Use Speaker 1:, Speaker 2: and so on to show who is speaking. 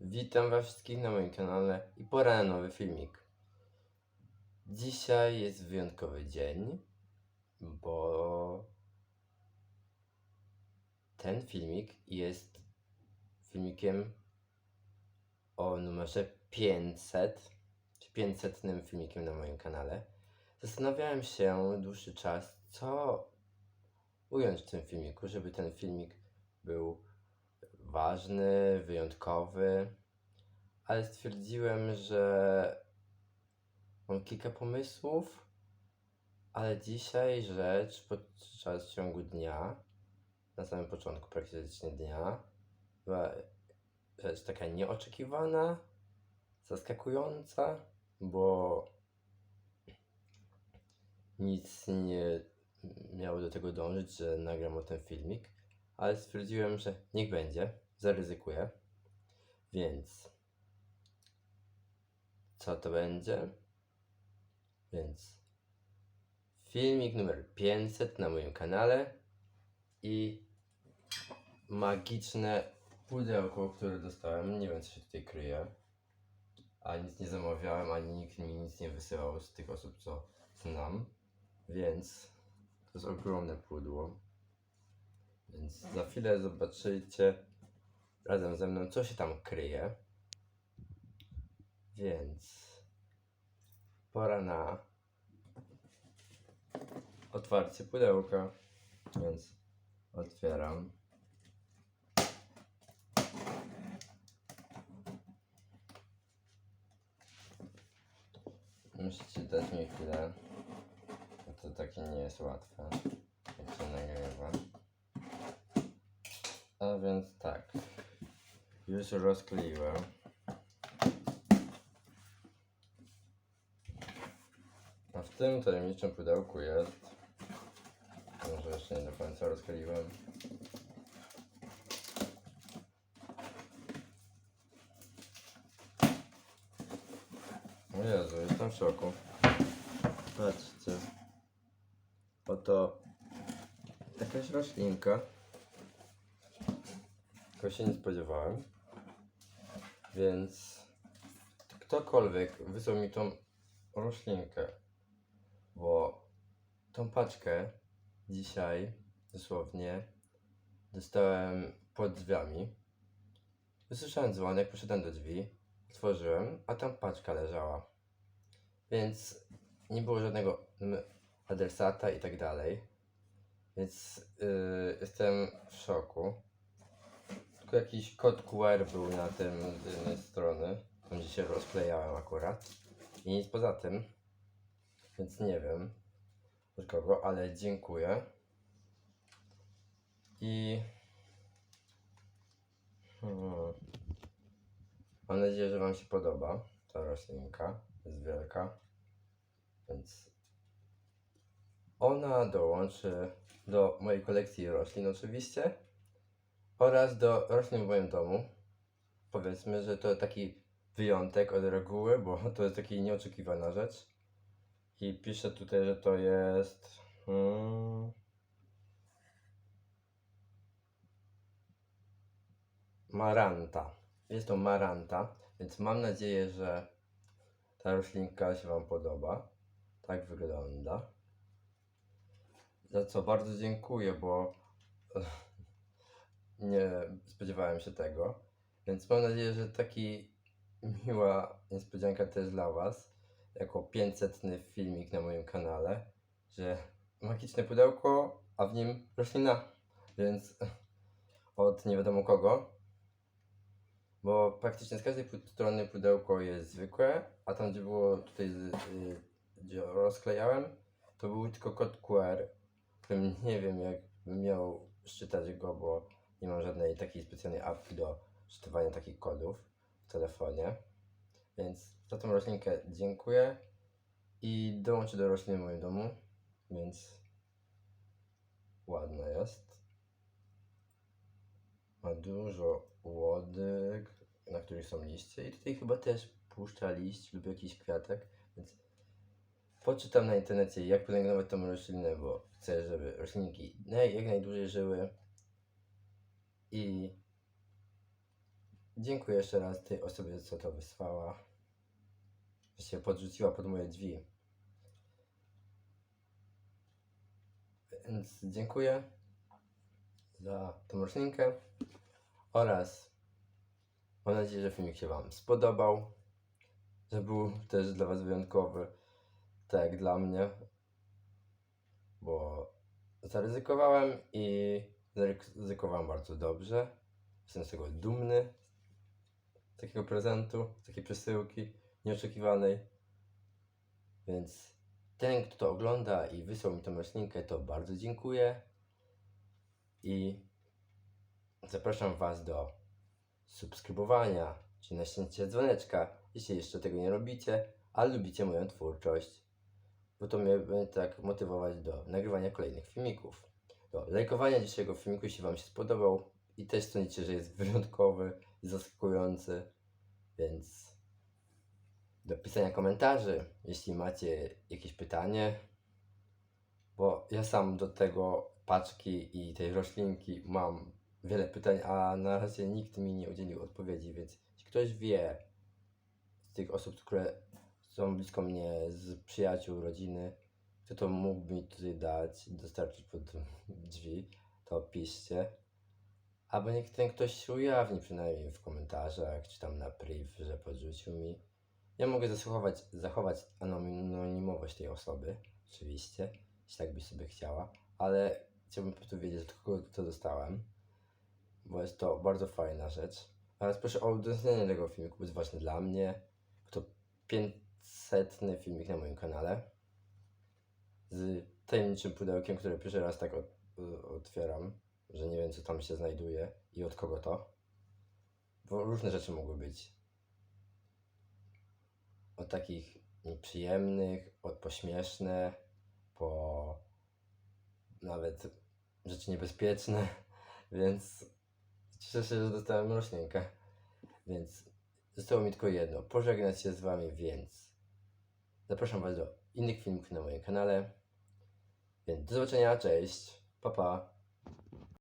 Speaker 1: Witam was wszystkich na moim kanale i pora na nowy filmik. Dzisiaj jest wyjątkowy dzień, bo ten filmik jest filmikiem o numerze 500, czy 500 filmikiem na moim kanale. Zastanawiałem się dłuższy czas, co ująć w tym filmiku, żeby ten filmik był ważny, wyjątkowy, ale stwierdziłem, że mam kilka pomysłów, ale dzisiaj rzecz podczas ciągu dnia, na samym początku praktycznie dnia, była rzecz taka nieoczekiwana, zaskakująca, bo nic nie miało do tego dążyć, że nagram o ten filmik, ale stwierdziłem, że niech będzie, zaryzykuję. Więc co to będzie? Więc filmik numer 500 na moim kanale i magiczne pudełko, które dostałem. Nie wiem, co się tutaj kryje. A nic nie zamawiałem, ani nikt mi nic nie wysyłał z tych osób, co znam. Więc to jest ogromne pudło. Więc za chwilę zobaczycie razem ze mną, co się tam kryje. Więc pora na otwarcie pudełka. Więc otwieram. Musicie dać mi chwilę, to takie nie jest łatwe, jak się nagrywa. A więc tak, już rozkleiłem. A w tym tajemniczym pudełku jest, może jeszcze nie do końca rozkleiłem. O Jezu, jestem w szoku. Patrzcie. Oto jakaś roślinka. Tylko się nie spodziewałem. Więc ktokolwiek wysłał mi tą roślinkę, bo tą paczkę dzisiaj dosłownie dostałem pod drzwiami. Usłyszałem dzwonek, poszedłem do drzwi, otworzyłem, a tam paczka leżała. Więc nie było żadnego adresata i tak dalej. Więc yy, jestem w szoku. Tylko jakiś kod QR był na tym z jednej strony, tam gdzie się rozklejałem akurat. I nic poza tym. Więc nie wiem od kogo, ale dziękuję. I hmm. mam nadzieję, że Wam się podoba ta roślinka. Jest wielka. Więc ona dołączy do mojej kolekcji roślin oczywiście oraz do roślin w moim domu. Powiedzmy, że to taki wyjątek od reguły, bo to jest taka nieoczekiwana rzecz. I piszę tutaj, że to jest. Hmm, maranta. Jest to maranta, więc mam nadzieję, że ta roślinka się Wam podoba. Tak wygląda. Za co bardzo dziękuję, bo nie spodziewałem się tego. Więc mam nadzieję, że taki miła niespodzianka też dla Was. Jako 500 filmik na moim kanale, że magiczne pudełko, a w nim roślina. Więc od nie wiadomo kogo. Bo praktycznie z każdej strony pudełko jest zwykłe, a tam gdzie było tutaj, y, gdzie rozklejałem, to był tylko kod QR, nie wiem jak miał szczytać go, bo nie mam żadnej takiej specjalnej apki do szczytywania takich kodów w telefonie. Więc za tą roślinkę dziękuję i dołączę do roślin w moim domu, więc ładna jest. Ma dużo łodyg, na których są liście i tutaj chyba też puszcza liść lub jakiś kwiatek, więc poczytam na internecie jak pielęgnować tą roślinę, bo chcę, żeby roślinki jak najdłużej żyły i dziękuję jeszcze raz tej osobie, co to wysłała. Że się podrzuciła pod moje drzwi. Więc dziękuję za tą roślinkę oraz mam nadzieję, że filmik się Wam spodobał, że był też dla Was wyjątkowy, tak jak dla mnie, bo zaryzykowałem i zaryzykowałem bardzo dobrze. Jestem z tego dumny, z takiego prezentu, z takiej przesyłki nieoczekiwanej. Więc ten, kto to ogląda i wysłał mi tą roślinkę, to bardzo dziękuję. I zapraszam Was do subskrybowania, czy naciśnięcia dzwoneczka, jeśli jeszcze tego nie robicie, a lubicie moją twórczość, bo to mnie będzie tak motywować do nagrywania kolejnych filmików. Do lajkowania dzisiejszego filmiku, jeśli Wam się spodobał. I też sądzicie, że jest wyjątkowy zaskakujący, więc do pisania komentarzy, jeśli macie jakieś pytanie, bo ja sam do tego paczki i tej roślinki mam wiele pytań, a na razie nikt mi nie udzielił odpowiedzi, więc jeśli ktoś wie z tych osób, które są blisko mnie, z przyjaciół, rodziny, kto to mógł mi tutaj dać, dostarczyć pod drzwi, to piszcie. Albo niech ten ktoś się ujawni przynajmniej w komentarzach, czy tam na priv, że podrzucił mi. Ja mogę zachować, zachować anonimowość tej osoby, oczywiście, jeśli tak byś sobie chciała, ale chciałbym po prostu wiedzieć, od kogo to dostałem, bo jest to bardzo fajna rzecz. Oraz proszę o udostępnienie tego filmiku, bo jest ważny dla mnie. To 500 filmik na moim kanale z tajemniczym pudełkiem, które pierwszy raz tak od, otwieram, że nie wiem co tam się znajduje i od kogo to. Bo różne rzeczy mogły być. Od takich nieprzyjemnych, od pośmieszne, po nawet rzeczy niebezpieczne, więc cieszę się, że dostałem roślinkę. Więc zostało mi tylko jedno, pożegnać się z Wami, więc zapraszam Was do innych filmików na moim kanale. Więc do zobaczenia, cześć, pa pa.